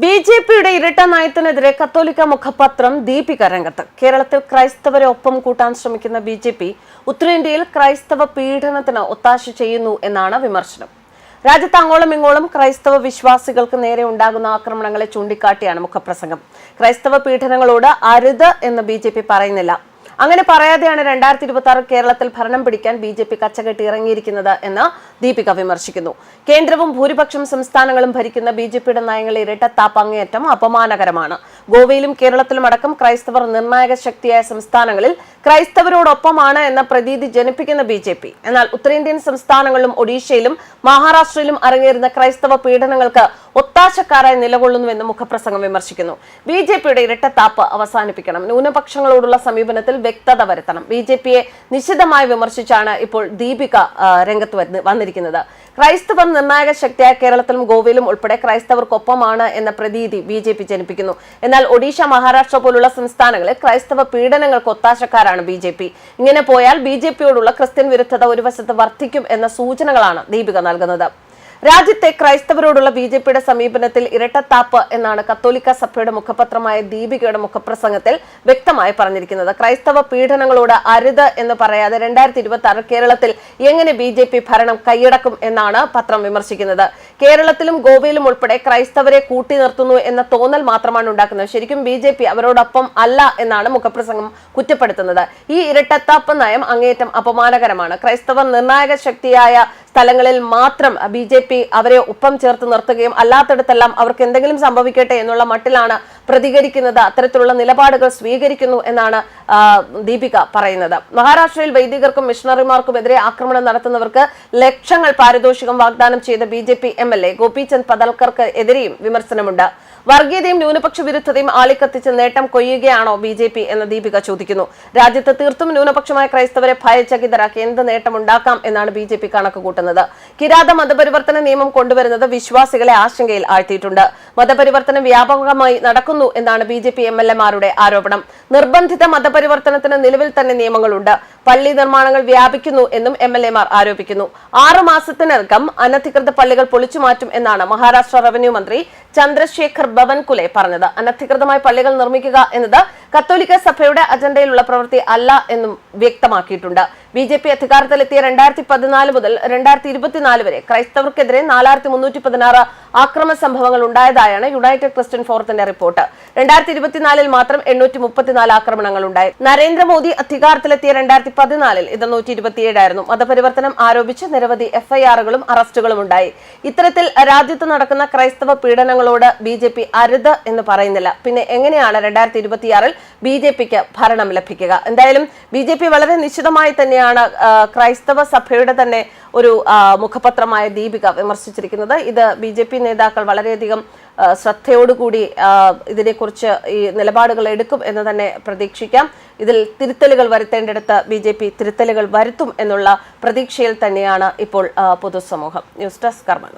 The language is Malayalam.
ബി ജെ പിയുടെ ഇരട്ട നയത്തിനെതിരെ കത്തോലിക്ക മുഖപത്രം ദീപിക രംഗത്ത്. കേരളത്തിൽ ക്രൈസ്തവരെ ഒപ്പം കൂട്ടാൻ ശ്രമിക്കുന്ന ബി ജെ പി ഉത്തരേന്ത്യയിൽ ക്രൈസ്തവ പീഡനത്തിന് ഒത്താശ ചെയ്യുന്നു എന്നാണ് വിമർശനം. രാജ്യത്ത് അങ്ങോളം ഇങ്ങോളം ക്രൈസ്തവ വിശ്വാസികൾക്ക് നേരെ ഉണ്ടാകുന്ന ആക്രമണങ്ങളെ ചൂണ്ടിക്കാട്ടിയാണ് മുഖപ്രസംഗം. ക്രൈസ്തവ പീഡനങ്ങളോട് അരുത് എന്ന് ബി പറയുന്നില്ല. അങ്ങനെ പറയാതെയാണ് രണ്ടായിരത്തി ഇരുപത്തി ആറ് കേരളത്തിൽ ഭരണം പിടിക്കാൻ ബി ജെ പി കച്ചകെട്ടി ഇറങ്ങിയിരിക്കുന്നത് എന്ന് ദീപിക വിമർശിക്കുന്നു. കേന്ദ്രവും ഭൂരിപക്ഷം സംസ്ഥാനങ്ങളും ഭരിക്കുന്ന ബി ജെ പിയുടെ നയങ്ങളെ ഇരട്ടത്താപ്പ് അങ്ങേയറ്റം അപമാനകരമാണ്. ഗോവയിലും കേരളത്തിലും അടക്കം ക്രൈസ്തവർ നിർണായക ശക്തിയായ സംസ്ഥാനങ്ങളിൽ ക്രൈസ്തവരോടൊപ്പമാണ് എന്ന പ്രതീതി ജനിപ്പിക്കുന്ന ബി എന്നാൽ ഉത്തരേന്ത്യൻ സംസ്ഥാനങ്ങളിലും ഒഡീഷയിലും മഹാരാഷ്ട്രയിലും അരങ്ങേറുന്ന ക്രൈസ്തവ പീഡനങ്ങൾക്ക് ഒത്താശക്കാരായി നിലകൊള്ളുന്നുവെന്ന് മുഖപ്രസംഗം വിമർശിക്കുന്നു. ബി ജെ പിയുടെ ഇരട്ടത്താപ്പ് അവസാനിപ്പിക്കണം. ന്യൂനപക്ഷങ്ങളോടുള്ള സമീപനത്തിൽ വ്യക്തത വരുത്തണം. ബി ജെ പിയെ നിശിതമായി വിമർശിച്ചാണ് ഇപ്പോൾ ദീപിക രംഗത്ത് വന്നിരിക്കുന്നത്. ക്രൈസ്തവ നിർണായക ശക്തിയായ കേരളത്തിലും ഗോവയിലും ഉൾപ്പെടെ ക്രൈസ്തവർക്കൊപ്പമാണ് എന്ന പ്രതീതി ബി ജെ പി ജനിപ്പിക്കുന്നു. എന്നാൽ ഒഡീഷ മഹാരാഷ്ട്ര പോലുള്ള സംസ്ഥാനങ്ങളിൽ ക്രൈസ്തവ പീഡനങ്ങൾക്ക് ഒത്താശക്കാരാണ് ബി ജെ പി. ഇങ്ങനെ പോയാൽ ബി ജെ പിയോടുള്ള ക്രിസ്ത്യൻ വിരുദ്ധത ഒരു വശത്ത് വർദ്ധിക്കും എന്ന സൂചനകളാണ് ദീപിക നൽകുന്നത് രാജ്യത്തെ ക്രൈസ്തവരോടുള്ള ബി ജെ പിയുടെ സമീപനത്തിൽ ഇരട്ടത്താപ്പ് എന്നാണ് കത്തോലിക്ക സഭയുടെ മുഖപത്രമായ ദീപികയുടെ മുഖപ്രസംഗത്തിൽ വ്യക്തമായി പറഞ്ഞിരിക്കുന്നത്. ക്രൈസ്തവ പീഡനങ്ങളോട് അരുത് എന്ന് പറയാതെ രണ്ടായിരത്തി ഇരുപത്തി ആറ് കേരളത്തിൽ എങ്ങനെ ബി ജെ പി ഭരണം കൈയടക്കും എന്നാണ് പത്രം വിമർശിക്കുന്നത്. കേരളത്തിലും ഗോവയിലും ഉൾപ്പെടെ ക്രൈസ്തവരെ കൂട്ടി നിർത്തുന്നു എന്ന തോന്നൽ മാത്രമാണ് ഉണ്ടാക്കുന്നത്. ശരിക്കും ബി ജെ പി അവരോടൊപ്പം അല്ല എന്നാണ് മുഖപ്രസംഗം കുറ്റപ്പെടുത്തുന്നത്. ഈ ഇരട്ടത്താപ്പ് നയം അങ്ങേയറ്റം അപമാനകരമാണ്. ക്രൈസ്തവ നിർണായക ശക്തിയായ സ്ഥലങ്ങളിൽ മാത്രം ബി ജെ പി അവരെ ഒപ്പം ചേർത്ത് നിർത്തുകയും അല്ലാത്തിടത്തെല്ലാം അവർക്ക് എന്തെങ്കിലും സംഭവിക്കട്ടെ എന്നുള്ള മട്ടിലാണ് പ്രതികരിക്കുന്നത്. അത്തരത്തിലുള്ള നിലപാടുകൾ സ്വീകരിക്കുന്നു എന്നാണ് ദീപിക പറയുന്നത്. മഹാരാഷ്ട്രയിൽ വൈദികർക്കും മിഷണറിമാർക്കും എതിരെ ആക്രമണം നടത്തുന്നവർക്ക് ലക്ഷങ്ങൾ പാരിതോഷികം വാഗ്ദാനം ചെയ്ത B J P M L A Gopichand പതൽക്കർക്ക് എതിരെയും വിമർശനമുണ്ട്. വർഗീയതയും ന്യൂനപക്ഷ വിരുദ്ധതയും ആളിക്കത്തിച്ച് നേട്ടം കൊയ്യുകയാണോ ബി ജെ പി എന്ന് ദീപിക ചോദിക്കുന്നു. രാജ്യത്ത് തീർത്തും ന്യൂനപക്ഷമായ ക്രൈസ്തവരെ ഭയചകിതരാക്കി എന്ത് നേട്ടമുണ്ടാക്കാം എന്നാണ് ബി ജെ പി കണക്ക് കൂട്ടുന്നത് കിരാത മതപരിവർത്തന നിയമം കൊണ്ടുവരുന്നത് വിശ്വാസികളെ ആശങ്കയിൽ ആഴ്ത്തിയിട്ടുണ്ട്. മതപരിവർത്തനം വ്യാപകമായി നടക്കുന്നു എന്നാണ് B J P M L ആരോപണം. നിർബന്ധിത മതപരിവർത്തനത്തിന് നിലവിൽ തന്നെ നിയമങ്ങളുണ്ട്. പള്ളി നിർമ്മാണങ്ങൾ വ്യാപിക്കുന്നു എന്നും എം എൽ എമാർ ആരോപിക്കുന്നു. ആറു മാസത്തിനകം അനധികൃത പള്ളികൾ പൊളിച്ചു മാറ്റും എന്നാണ് മഹാരാഷ്ട്ര റവന്യൂ മന്ത്രി ചന്ദ്രശേഖർ ബവൻകുലെ പറഞ്ഞത്. അനധികൃതമായി പള്ളികൾ നിർമ്മിക്കുക എന്നത് കത്തോലിക്ക സഭയുടെ അജണ്ടയിലുള്ള പ്രവൃത്തി അല്ല എന്നും വ്യക്തമാക്കിയിട്ടുണ്ട്. ബി ജെ പി അധികാരത്തിലെത്തിയ രണ്ടായിരത്തി പതിനാല് മുതൽ രണ്ടായിരത്തി ഇരുപത്തിനാല് വരെ ക്രൈസ്തവർക്കെതിരെ നാലായിരത്തി മുന്നൂറ്റി പതിനാറ് ആക്രമ സംഭവങ്ങൾ ഉണ്ടായതായാണ് യുണൈറ്റഡ് ക്രിസ്ത്യൻ ഫോറത്തിന്റെ റിപ്പോർട്ട്. രണ്ടായിരത്തി ഇരുപത്തിനാലിൽ മാത്രം എണ്ണൂറ്റി മുപ്പത്തിനാല് ആക്രമണങ്ങൾ ഉണ്ടായി. നരേന്ദ്രമോദി അധികാരത്തിലെത്തിയ രണ്ടായിരത്തി പതിനാലിൽ ഇത് നൂറ്റി ഇരുപത്തിയേഴായിരുന്നു മതപരിവർത്തനം ആരോപിച്ച് നിരവധി എഫ്ഐആറുകളും അറസ്റ്റുകളും ഉണ്ടായി. ഇത്തരത്തിൽ രാജ്യത്ത് നടക്കുന്ന ക്രൈസ്തവ പീഡനങ്ങളോട് ബി ജെ പി അരുത് എന്ന് പറയുന്നില്ല. പിന്നെ എങ്ങനെയാണ് രണ്ടായിരത്തി ഇരുപത്തിയാറിൽ ബി ജെ പിക്ക് ഭരണം ലഭിക്കുക? എന്തായാലും ബി ജെ പി വളരെ നിശ്ചിതമായി തന്നെയാണ് ക്രൈസ്തവ സഭയുടെ തന്നെ ഒരു മുഖപത്രമായ ദീപിക വിമർശിച്ചിരിക്കുന്നത്. ഇത് ബി ജെ പി നേതാക്കൾ വളരെയധികം ശ്രദ്ധയോടുകൂടി ഇതിനെക്കുറിച്ച് ഈ നിലപാടുകൾ എടുക്കും എന്ന് തന്നെ പ്രതീക്ഷിക്കാം. ഇതിൽ തിരുത്തലുകൾ വരുത്തേണ്ടിടത്ത് ബി ജെ പി തിരുത്തലുകൾ വരുത്തും എന്നുള്ള പ്രതീക്ഷയിൽ തന്നെയാണ് ഇപ്പോൾ പൊതുസമൂഹം. ന്യൂസ് ഡെസ്ക് കർമ്മ